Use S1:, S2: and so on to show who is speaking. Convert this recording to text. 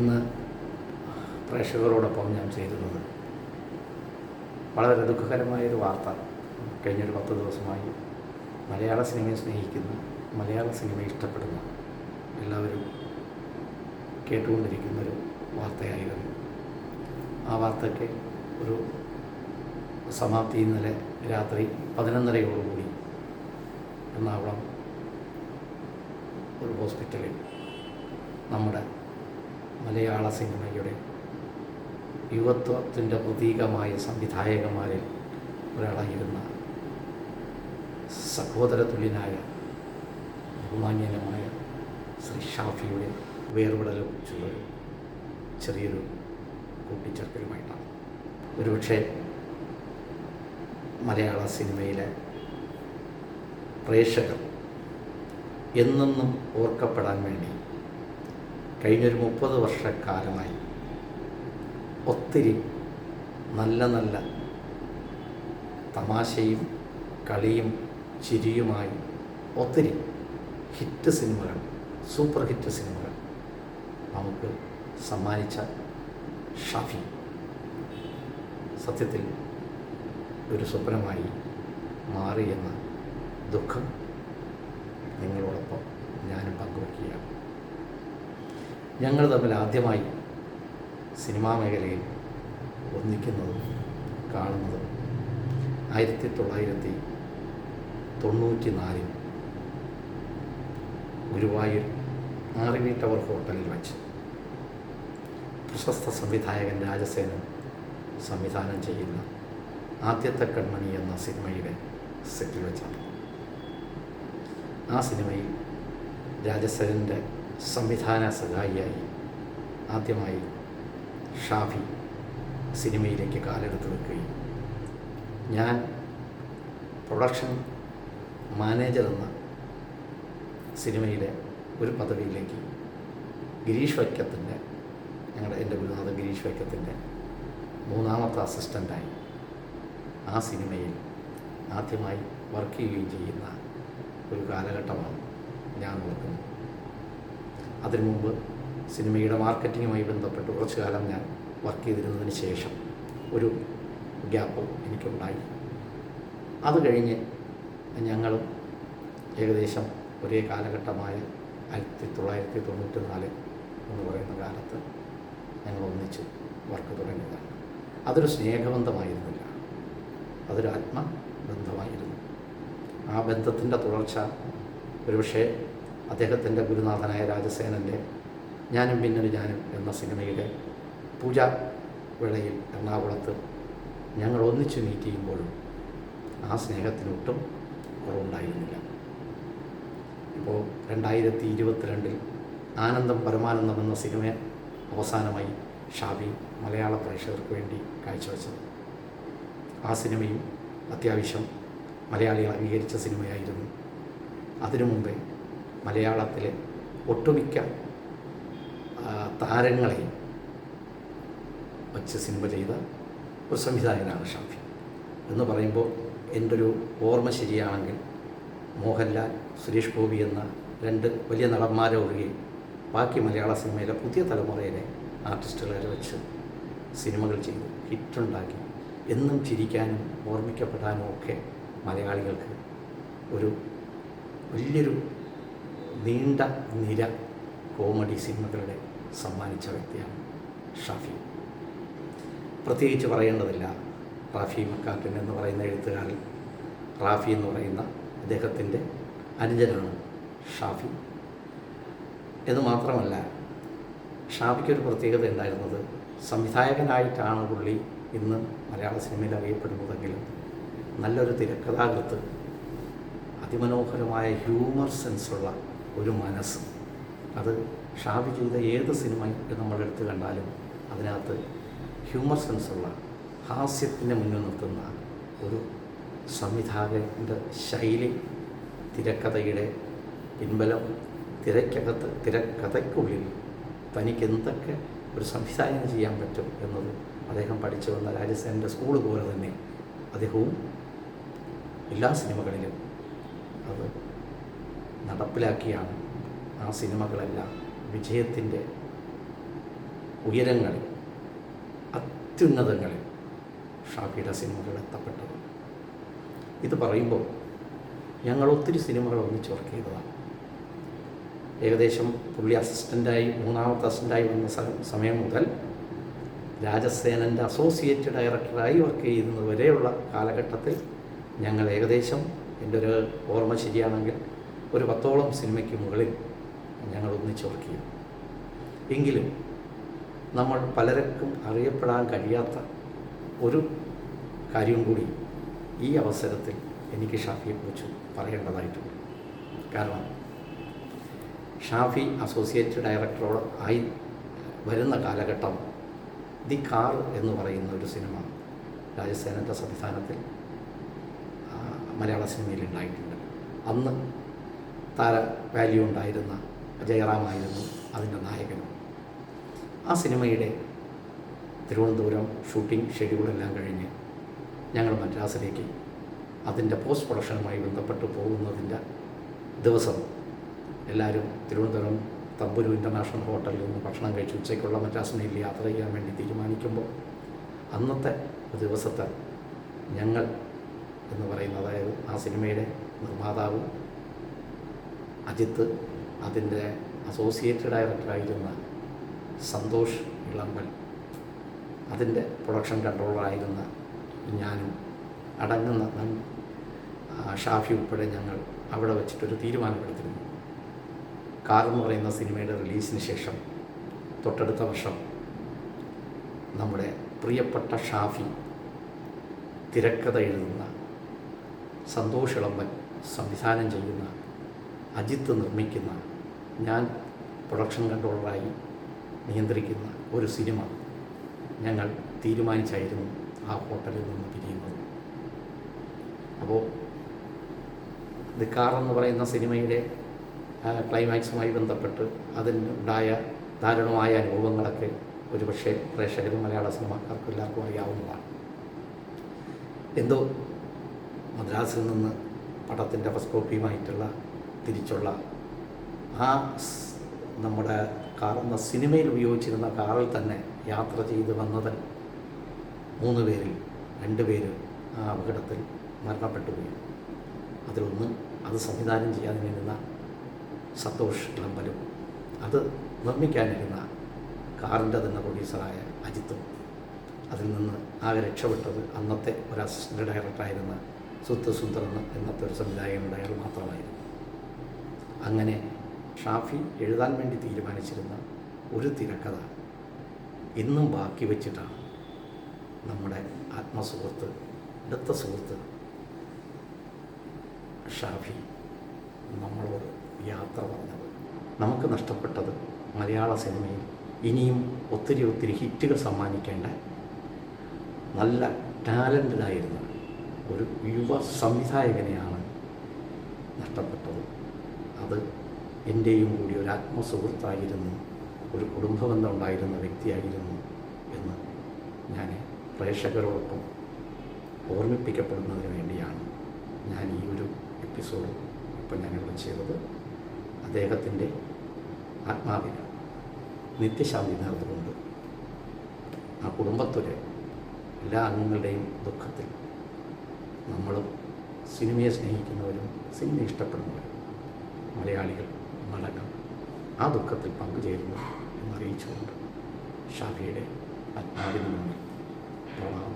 S1: ഇന്ന് പ്രേക്ഷകരോടൊപ്പം ഞാൻ ചെയ്തിരുന്നത് വളരെ ദുഃഖകരമായൊരു വാർത്ത കഴിഞ്ഞൊരു പത്ത് ദിവസമായി മലയാള സിനിമയെ സ്നേഹിക്കുന്ന മലയാള സിനിമയെ ഇഷ്ടപ്പെടുന്ന. എല്ലാവരും കേട്ടുകൊണ്ടിരിക്കുന്നൊരു വാർത്തയായിരുന്നു. ആ വാർത്തയ്ക്ക് ഒരു സമാപ്തി ഇന്നലെ രാത്രി പതിനൊന്നരയോടുകൂടി എറണാകുളം ഒരു ഹോസ്പിറ്റലിൽ നമ്മുടെ മലയാള സിനിമയുടെ യുവത്വത്തിന്റെ പ്രതീകമായ സംവിധായകന്മാരിൽ ഒരാളായിരുന്ന സഹോദര തുല്യനായ ബഹുമാന്യനമായ ശ്രീ ഷാഫിയുടെ വേർപെടലും ചുള്ളൊരു ചെറിയൊരു കൂട്ടിച്ചേർക്കലുമായിട്ടാണ്. ഒരുപക്ഷെ മലയാള സിനിമയിലെ പ്രേക്ഷകർ എന്നെന്നും ഓർക്കപ്പെടാൻ വേണ്ടി കഴിഞ്ഞൊരു മുപ്പത് വർഷക്കാലമായി. ഒത്തിരി നല്ല നല്ല തമാശയും കളിയും ചിരിയുമായി ഒത്തിരി ഹിറ്റ് സിനിമകൾ സൂപ്പർ ഹിറ്റ് സിനിമകൾ നമുക്ക് സമ്മാനിച്ച ഷാഫി. സത്യത്തിൽ ഒരു സ്വപ്നമായി മാറിയെന്ന ദുഃഖം നിങ്ങളോടൊപ്പം ഞാനും പങ്കുവയ്ക്കുകയാണ്. ഞങ്ങൾ തമ്മിൽ ആദ്യമായി സിനിമാ മേഖലയിൽ ഒന്നിക്കുന്നതും കാണുന്നതും ആയിരത്തി തൊള്ളായിരത്തി തൊണ്ണൂറ്റി നാലിൽ ഗുരുവായൂർ ആർവി ടവർ ഹോട്ടലിൽ വച്ച് പ്രശസ്ത സംവിധായകൻ രാജസേനൻ സംവിധാനം ചെയ്യുന്ന ആദ്യത്തെ കണ്മണി എന്ന സിനിമയുടെ സെറ്റിൽ വെച്ചാണ്. ആ സിനിമയിൽ രാജസേനന്റെ സംവിധാന സഹായിയായി ആദ്യമായി ഷാഫി സിനിമയിലേക്ക് കാലെടുത്ത് വെക്കുകയും ഞാൻ പ്രൊഡക്ഷൻ മാനേജർ എന്ന സിനിമയിലെ ഒരു പദവിയിലേക്ക് ഗിരീഷ് വൈക്കത്തിന്റെ ഞങ്ങളുടെ എന്റെ ഗുരുനാഥൻ ഗിരീഷ് വൈക്കത്തിന്റെ മൂന്നാമത്തെ അസിസ്റ്റന്റായി ആ സിനിമയിൽ ആദ്യമായി വർക്ക് ചെയ്യുകയും ചെയ്യുന്ന ഒരു കാലഘട്ടമാണ് ഞാൻ ഓർക്കുന്നത്. അതിനു മുമ്പ് സിനിമയുടെ മാർക്കറ്റിങ്ങുമായി ബന്ധപ്പെട്ട് കുറച്ചു കാലം ഞാൻ വർക്ക് ചെയ്തിരുന്നതിന് ശേഷം ഒരു ഗ്യാപ്പ് എനിക്കുണ്ടായി. അത് കഴിഞ്ഞ് ഞങ്ങളും ഏകദേശം ഒരേ കാലഘട്ടമായ ആയിരത്തി തൊള്ളായിരത്തി തൊണ്ണൂറ്റി നാല് എന്ന് പറയുന്ന കാലത്ത് ഞങ്ങൾ ഒന്നിച്ച് വർക്ക് തുടങ്ങിയതാണ്. അതൊരു സ്നേഹബന്ധമായിരുന്നില്ല. അതൊരു ആത്മബന്ധമായിരുന്നു. ആ ബന്ധത്തിന്റെ തുടർച്ച ഒരുപക്ഷെ അദ്ദേഹത്തിന്റെ ഗുരുനാഥനായ രാജസേനന്റെ ഞാനും പിന്നൊരു ഞാനും എന്ന സിനിമയിലെ പൂജാ വേളയിൽ എറണാകുളത്ത് ഞങ്ങൾ ഒന്നിച്ച് മീറ്റ് ചെയ്യുമ്പോഴും ആ സ്നേഹത്തിനൊട്ടും കുറവുണ്ടായിരുന്നില്ല. ഇപ്പോൾ രണ്ടായിരത്തി ഇരുപത്തിരണ്ടിൽ ആനന്ദം പരമാനന്ദം എന്ന സിനിമ അവസാനമായി ഷാബി മലയാള പ്രേക്ഷകർക്ക് വേണ്ടി കാഴ്ചവെച്ചത്. ആ സിനിമയും അത്യാവശ്യം മലയാളികൾ അംഗീകരിച്ച സിനിമയായിരുന്നു. അതിനു മുമ്പേ മലയാളത്തിലെ ഒട്ടുമിക്ക താരങ്ങളെയും വച്ച് സിനിമ ചെയ്ത ഒരു സംവിധായകനാണ് ഷാഫി എന്ന് പറയുമ്പോൾ എന്റെ ഒരു ഓർമ്മ ശരിയാണെങ്കിൽ മോഹൻലാൽ സുരേഷ് ഗോപി എന്ന രണ്ട് വലിയ നടന്മാരെ ഒഴികെ ബാക്കി മലയാള സിനിമയിലെ പുതിയ തലമുറയിലെ ആർട്ടിസ്റ്റുകളെ വെച്ച് സിനിമകൾ ചെയ്തു ഹിറ്റുണ്ടാക്കി എന്നും ചിരിക്കാനും ഓർമ്മിക്കപ്പെടാനും ഒക്കെ മലയാളികൾക്ക് ഒരു വലിയൊരു നീണ്ട നിര കോമഡി സിനിമകളുടെ സമ്മാനിച്ച വ്യക്തിയാണ് ഷാഫി. പ്രത്യേകിച്ച് പറയേണ്ടതില്ല. റാഫി മക്കാട്ടിൻ എന്ന് പറയുന്ന എഴുത്തുകാരൻ റാഫി എന്ന് പറയുന്ന അദ്ദേഹത്തിന്റെ അനുജനാണ് ഷാഫി. എന്ന് മാത്രമല്ല ഷാഫിക്കൊരു പ്രത്യേകത ഉണ്ടായിരുന്നത് സംവിധായകനായിട്ടാണ് പുള്ളി ഇന്ന് മലയാള സിനിമയിൽ അറിയപ്പെടുന്നതെങ്കിലും നല്ലൊരു തിരക്കഥാകൃത്ത് അതിമനോഹരമായ ഹ്യൂമർ സെൻസുള്ള ഒരു മനസ്സ്. അത് ഷാഫി ചെയ്ത ഏത് സിനിമ നമ്മൾ എടുത്തു കണ്ടാലും അതിനകത്ത് ഹ്യൂമർ സെൻസുള്ള ഹാസ്യത്തിന്റെ മുന്നിൽ നിർത്തുന്ന ഒരു സംവിധായകന്റെ ശൈലി തിരക്കഥയുടെ പിൻബലം തിരക്കകത്ത് തിരക്കഥയ്ക്കുള്ളിൽ തനിക്ക് എന്തൊക്കെ ഒരു സംവിധായകം ചെയ്യാൻ പറ്റും എന്നത് അദ്ദേഹം പഠിച്ചു വന്ന രാജസേനന്റെ സ്കൂൾ പോലെ തന്നെ അദ്ദേഹവും എല്ലാ സിനിമകളിലും അത് നടപ്പിലാക്കിയാണ് ആ സിനിമകളെല്ലാം. വിജയത്തിന്റെ ഉയരങ്ങളിൽ അത്യുന്നതങ്ങളിൽ ഷാഫിയുടെ സിനിമകൾ എത്തപ്പെട്ടത്. ഇത് പറയുമ്പോൾ ഞങ്ങൾ ഒത്തിരി സിനിമകൾ ഒന്നിച്ച് വർക്ക് ചെയ്തതാണ്. ഏകദേശം പുള്ളി അസിസ്റ്റന്റായി മൂന്നാമത്തെ അസിസ്റ്റന്റായി വന്ന സമയം മുതൽ രാജസേനന്റെ അസോസിയേറ്റ് ഡയറക്ടറായി വർക്ക് ചെയ്യുന്നത് വരെയുള്ള കാലഘട്ടത്തിൽ ഞങ്ങൾ ഏകദേശം എന്റെ ഒരു ഓർമ്മ ശരിയാണെങ്കിൽ ഒരു പത്തോളം സിനിമയ്ക്ക് മുകളിൽ ഞങ്ങൾ ഒന്നിച്ച് വർക്ക് എങ്കിലും നമ്മൾ പലർക്കും അറിയപ്പെടാൻ കഴിയാത്ത ഒരു കാര്യം കൂടി ഈ അവസരത്തിൽ എനിക്ക് ഷാഫിയെക്കുറിച്ച് പറയേണ്ടതായിട്ടുണ്ട്. കാരണം ഷാഫി അസോസിയേറ്റ് ഡയറക്ടറോട് ആയി വരുന്ന കാലഘട്ടം ദി കാർ എന്ന് പറയുന്ന ഒരു സിനിമ രാജസേനന്റെ സംവിധാനത്തിൽ മലയാള സിനിമയിൽ ഉണ്ടായിട്ടുണ്ട്. അന്ന് താര വാല്യൂ ഉണ്ടായിരുന്ന ജയറാമായിരുന്നു അതിന്റെ നായകനും ആ സിനിമയുടെ തിരുവനന്തപുരം ഷൂട്ടിംഗ് ഷെഡ്യൂളെല്ലാം കഴിഞ്ഞ് ഞങ്ങൾ മദ്രാസിലേക്ക് അതിന്റെ പോസ്റ്റ് പ്രൊഡക്ഷനുമായി ബന്ധപ്പെട്ട് പോകുന്നതിന്റെ ദിവസം എല്ലാവരും തിരുവനന്തപുരം തമ്പുരു ഇന്റർനാഷണൽ ഹോട്ടലിൽ നിന്ന് ഭക്ഷണം കഴിച്ച് ഉച്ചയ്ക്കുള്ള മദ്രാസിനയിൽ യാത്ര ചെയ്യാൻ വേണ്ടി തീരുമാനിക്കുമ്പോൾ അന്നത്തെ ദിവസത്തെ ഞങ്ങൾ എന്ന് പറയുന്ന അതായത് ആ സിനിമയുടെ നിർമ്മാതാവ് അജിത്ത് അതിന്റെ അസോസിയേറ്റ് ഡയറക്ടറായിരുന്ന സന്തോഷ് ഇളമ്പൽ അതിന്റെ പ്രൊഡക്ഷൻ കൺട്രോളറായിരുന്ന ഞാനും. അടങ്ങുന്ന ഷാഫി ഉൾപ്പെടെ ഞങ്ങൾ അവിടെ വെച്ചിട്ടൊരു തീരുമാനമെടുത്തിരുന്നു. കാർ എന്ന് പറയുന്ന സിനിമയുടെ റിലീസിന് ശേഷം തൊട്ടടുത്ത വർഷം നമ്മുടെ പ്രിയപ്പെട്ട ഷാഫി തിരക്കഥ എഴുതുന്ന സന്തോഷ് ഇളമ്പൻ സംവിധാനം ചെയ്യുന്ന അജിത്ത് നിർമ്മിക്കുന്ന ഞാൻ പ്രൊഡക്ഷൻ കൺട്രോളറായി നിയന്ത്രിക്കുന്ന ഒരു സിനിമ ഞങ്ങൾ തീരുമാനിച്ചായിരുന്നു ആ ഹോട്ടലിൽ നിന്ന് പിരിയുന്നത്. അപ്പോൾ ദി കാർ എന്ന് പറയുന്ന സിനിമയിലെ ക്ലൈമാക്സുമായി ബന്ധപ്പെട്ട് അതിനുണ്ടായ ദാരുണമായ അനുഭവങ്ങളൊക്കെ ഒരുപക്ഷെ പ്രേക്ഷകരും മലയാള സിനിമാക്കാർക്ക് എല്ലാവർക്കും അറിയാവുന്നതാണ്. എന്തോ മദ്രാസിൽ നിന്ന് പടത്തിന്റെ ഫസ്റ്റ് കോപ്പിയുമായിട്ടുള്ള തിരിച്ചുള്ള ആ നമ്മുടെ കാർ എന്ന സിനിമയിൽ ഉപയോഗിച്ചിരുന്ന കാറിൽ തന്നെ യാത്ര ചെയ്ത് വന്നത് മൂന്ന് പേരിൽ രണ്ട് പേര് ആ അപകടത്തിൽ മരണപ്പെട്ടു പോയി. അതിലൊന്ന് അത് സംവിധാനം ചെയ്യാനിരുന്ന സന്തോഷ് ഇളമ്പലും അത് നിർമ്മിക്കാനിരുന്ന കാറിന്റെ തന്നെ പ്രൊഡ്യൂസറായ അജിത്തും അതിൽ നിന്ന് ആകെ രക്ഷപ്പെട്ടത് അന്നത്തെ ഒരു അസിസ്റ്റന്റ് ഡയറക്ടറായിരുന്ന സുത്ത് സുന്ദർ എന്ന ഇന്നത്തെ ഒരു സംവിധായകനുണ്ട് ഡയറക്ടർ മാത്രമായിരുന്നു. അങ്ങനെ ഷാഫി എഴുതാൻ വേണ്ടി തീരുമാനിച്ചിരുന്ന ഒരു തിരക്കഥ ഇന്നും ബാക്കി വെച്ചിട്ടാണ് നമ്മുടെ ആത്മസുഹൃത്ത് അടുത്ത സുഹൃത്ത് ഷാഫി നമ്മളോട് യാത്ര പറഞ്ഞത്. നമുക്ക് നഷ്ടപ്പെട്ടത് മലയാള സിനിമയിൽ ഇനിയും ഒത്തിരി ഒത്തിരി ഹിറ്റുകൾ സമ്മാനിക്കേണ്ട നല്ല ടാലന്റഡായിരുന്ന ഒരു യുവ സംവിധായകനെയാണ് നഷ്ടപ്പെട്ടത്. അത് എന്റെയും കൂടി ഒരു ആത്മസുഹൃത്തായിരുന്നു ഒരു കുടുംബബന്ധം ഉണ്ടായിരുന്ന വ്യക്തിയായിരുന്നു എന്ന് ഞാൻ പ്രേക്ഷകരോടൊപ്പം ഓർമ്മിപ്പിക്കപ്പെടുന്നതിന് വേണ്ടിയാണ് ഞാൻ ഈ ഒരു എപ്പിസോഡ് ഇപ്പം ഞാനിവിടെ ചെയ്തത്. അദ്ദേഹത്തിന്റെ ആത്മാവിന് നിത്യശാന്തി നേർന്നുകൊണ്ട് ആ കുടുംബത്തിലെ എല്ലാ അംഗങ്ങളുടെയും ദുഃഖത്തിൽ നമ്മളും സിനിമയെ സ്നേഹിക്കുന്നവരും സിനിമ ഇഷ്ടപ്പെടുന്നവരും മലയാളികൾ മടങ്ങും. ആ ദുഃഖത്തിൽ പങ്കുചേരുന്നു എന്നറിയിച്ചുകൊണ്ട് ഷാഫിയുടെ ആത്മാവിന് മുന്നിൽ പ്രണാമം